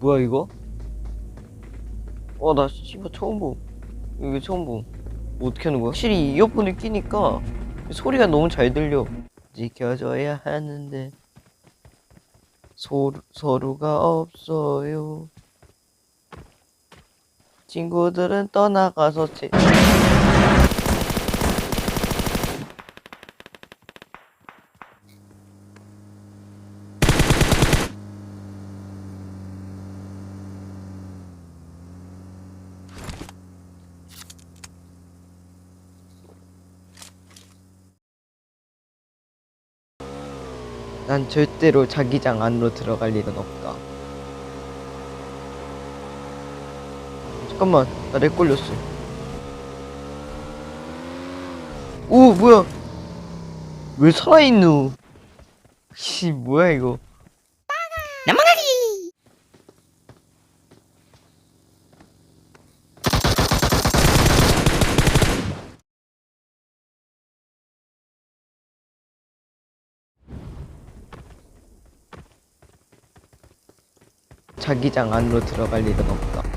뭐야 이거? 어나 씨발 처음 보. 이거 처음 보. 뭐 어떻게 하는 거야? 확실히 이어폰을 끼니까 소리가 너무 잘 들려. 지켜줘야 하는데 소, 서로가 없어요. 친구들은 떠나가서 제... 난 절대로 자기장 안으로 들어갈 일은 없다. 잠깐만, 나렉 걸렸어. 오, 뭐야? 왜 살아있누? 씨, 뭐야 이거? 자기장 안으로 들어갈 일은 없다.